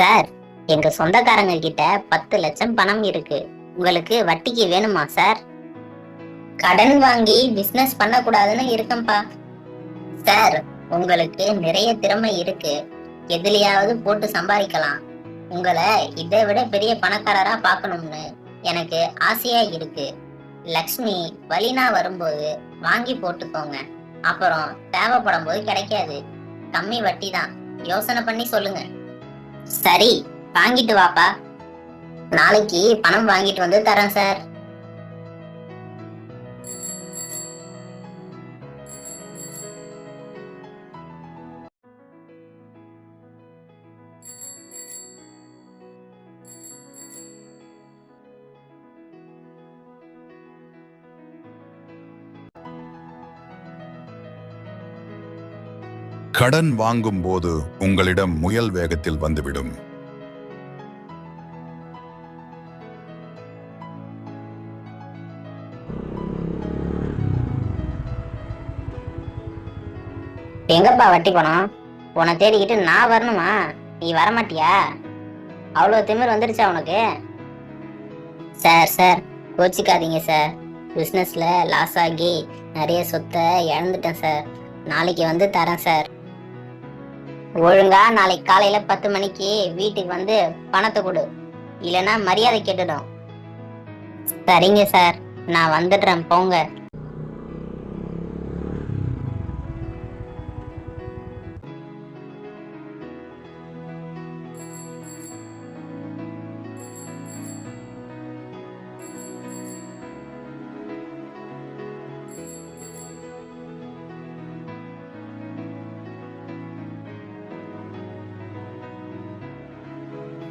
Sir எங்க சொந்தக்காரங்க கிட்ட பத்து லட்சம் பணம் இருக்கு. உங்களுக்கு வட்டிக்கு வேணுமா சார்? கடன் வாங்கி பிசினஸ் பண்ணக்கூடாதுன்னு இருக்கம்பா சார் உங்களுக்கு நிறைய திறமை இருக்கு. எதுலயாவது போட்டு சம்பாதிக்கலாம். உங்களை இதை விட பெரிய பணக்காரரா பார்க்கணும்னு எனக்கு ஆசையா இருக்கு. லக்ஷ்மி வலினா வரும்போது வாங்கி போட்டுக்கோங்க. அப்புறம் தேவைப்படும் போது கிடைக்காது. கம்மி வட்டி தான் யோசனை பண்ணி சொல்லுங்க. சரி வாங்கிட்டு வாப்பா. நாளைக்கு பணம் வாங்கிட்டு வந்து தரேன் சார். கடன் வாங்கும் போது உங்களிடம் முயல் வேகத்தில் வந்துவிடும். எங்கப்பா வட்டி பணம்? உன்னை தேடிக்கிட்டு நான் வரணுமா? நீ வரமாட்டியா? அவ்வளோ திமிர் வந்துடுச்சா உனக்கு? சார் சார் கோச்சிக்காதீங்க சார். பிஸ்னஸில் லாஸ் ஆகி நிறைய சொத்தை இழந்துட்டேன் சார். நாளைக்கு வந்து தரேன் சார். ஒழுங்கா நாளைக்கு காலையில பத்து மணிக்கு வீட்டுக்கு வந்து பணத்தை கொடு. இல்லைன்னா மரியாதை கேட்டுடும். சரிங்க சார் நான் வந்துடுறேன் போங்க.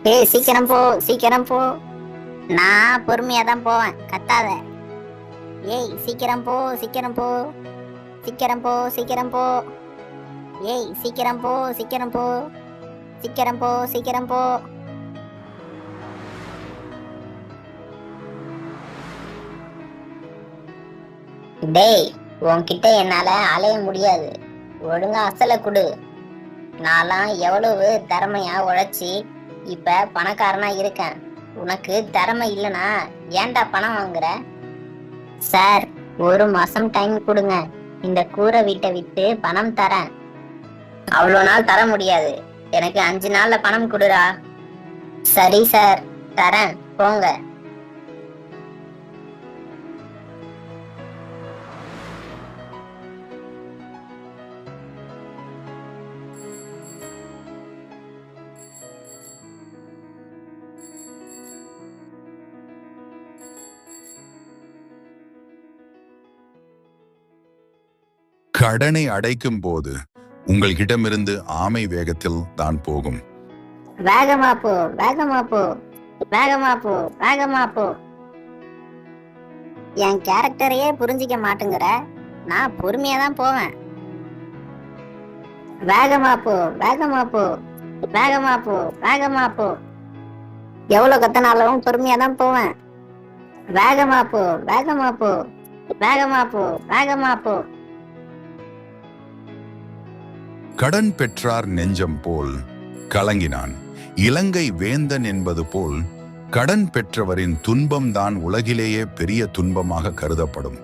ஏய் சீக்கிரம் போ சீக்கிரம் போ. நான் பொறுமையா தான் போவேன். கத்தாத. ஏய் சீக்கிரம் போ சீக்கிரம் போ. சீக்கிரம் போ சீக்கிரம் போ. ஏய் சீக்கிரம் போ சீக்கிரம் போ. சீக்கிரம் போ சீக்கிரம் போ. டேய் உன்கிட்ட என்னால அலைய முடியாது. ஒழுங்கா அசல குடு. நான்லாம் எவ்வளவு திறமையா உழைச்சி இப்ப பணக்காரனா இருக்கேன். உனக்கு திறமை இல்லனா ஏன்டா பணம் வாங்குற? சார் ஒரு மாசம் டைம் கொடுங்க. இந்த கூரை வீட்டை விட்டு பணம் தரேன். அவ்வளோ நாள் தர முடியாது. எனக்கு அஞ்சு நாள்ல பணம் கொடுடா சரி சார் தரேன். போங்க. கடனை அடைக்கும் போது உங்களிடமிருந்து ஆமை வேகத்தில் தான் போகும். வேகமா போ வேகமா போ வேகமா போ வேகமா போ. என் கேரக்டரையே புரிஞ்சிக்க மாட்டேங்கிற நான் பொறுமையா தான் போவேன். வேகமா போ வேகமா போ வேகமா போ வேகமா போ. எவ்வளவு கத்தனாலும் பொறுமையா தான் போவேன். வேகமா போ வேகமா போ வேகமா போ வேகமா போ. கடன் பெற்றார் நெஞ்சம் போல் கலங்கினான். இலங்கை வேந்தன் என்பது போல் கடன் பெற்றவரின் துன்பம்தான் உலகிலேயே பெரிய துன்பமாக கருதப்படும்.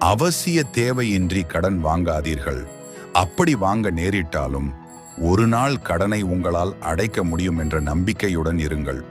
அவசிய தேவையின்றி கடன் வாங்காதீர்கள். அப்படி வாங்க நேரிட்டாலும் ஒரு நாள் கடனை உங்களால் அடைக்க முடியும் என்ற நம்பிக்கையுடன் இருங்கள்.